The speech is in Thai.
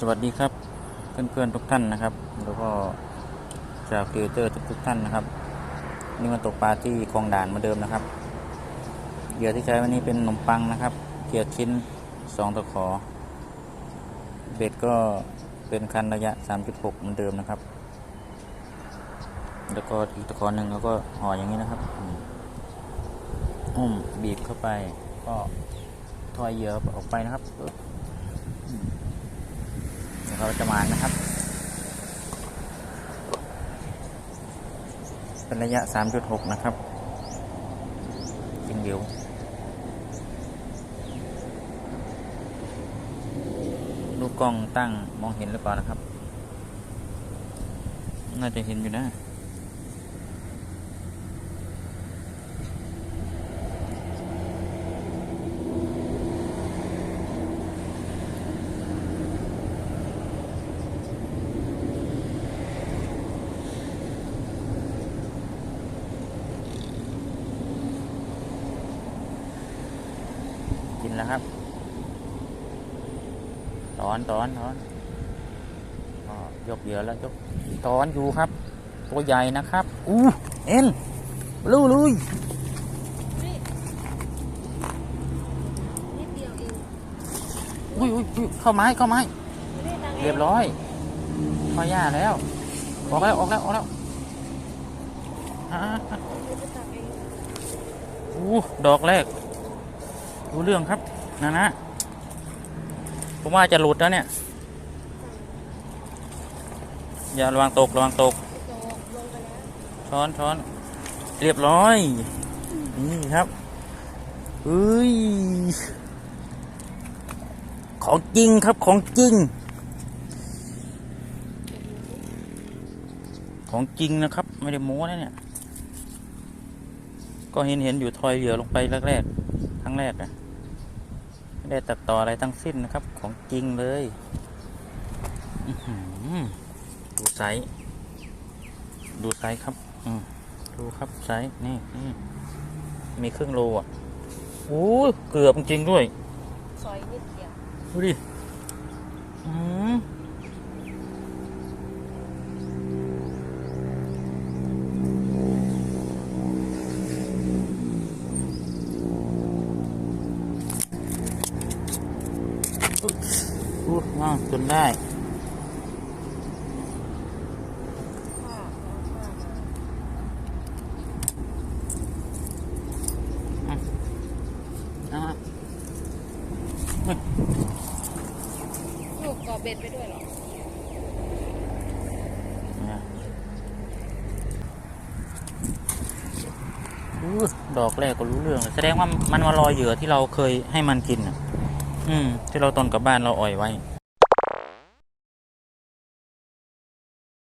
สวัสดีครับเพื่อนๆทุกท่านนะครับ แล้วก็จากครีเอเตอร์ทุกๆท่านนะครับ นี่มาตกปลาที่คลองด่านมาเดิมนะครับเหยื่อที่ใช้วันนี้เป็นขนมปังนะครับเกียร์ชิ้นสองตะขอ เบ็ดก็เป็นคันระยะ 3.6เหมือนเดิมนะครับ แล้วก็อีกตะขอหนึ่งเราก็ห่ออย่างนี้นะครับอุ้มบีบเข้าไป ก็ทอยเหยื่อออกไปนะครับ เราจะมานะครับ เป็นระยะ 3.6 นะครับกินเดียวลูกกล้องตั้งมองเห็นหรือเปล่านะครับ น่าจะเห็นอยู่นะ แล้วครับตอนตอนตอนก็ยกเหยื่อแล้วยกตอนอยู่ครับ ตัวใหญ่นะครับ อู้เอ็นลูลุยนี่นิดเดียวเองอุ้ยอุ้ยอุ้ยเข้าไม้เข้าไม้ไม่ได้ตังค์เรียบร้อยพอย่าแล้ว ออกแล้วออกแล้วออกแล้วอ่าไม่ได้ตังค์เองอู้ดอกแรก รู้เรื่องครับนะนะผมว่าจะหลุดแล้วเนี่ย อย่าระวังตกระวังตก ช้อนช้อนเรียบร้อย นี่ครับเฮ้ย ของจริงครับของจริง ของจริงนะครับ ไม่ได้โม้นะเนี่ย ก็เห็นเห็นอยู่ทอยเหยื่อลงไปแรกๆครั้งแรกอะ ไม่ได้ตัดต่ออะไรทั้งสิ้นนะครับ ของจริงเลยอื้อหือดูไซส์ดูไซส์ครับอืมดูครับไซส์นี่นี่มีครึ่งโลอะโอ้ยเกือบจริงๆด้วยซอยนิดเดียวดูดิ อู้ว้าวจนได้ผ้าเอาผ้ามาอะลูกก่อเบ็ดไปด้วยเหรอเนี่ยอู้ดอกแรกก็รู้เรื่องเลยแสดงว่ามันมารอเหยื่อที่เราเคยให้มันกินอะ อืม ที่เราตอนกลับบ้านเราอ่อยไว้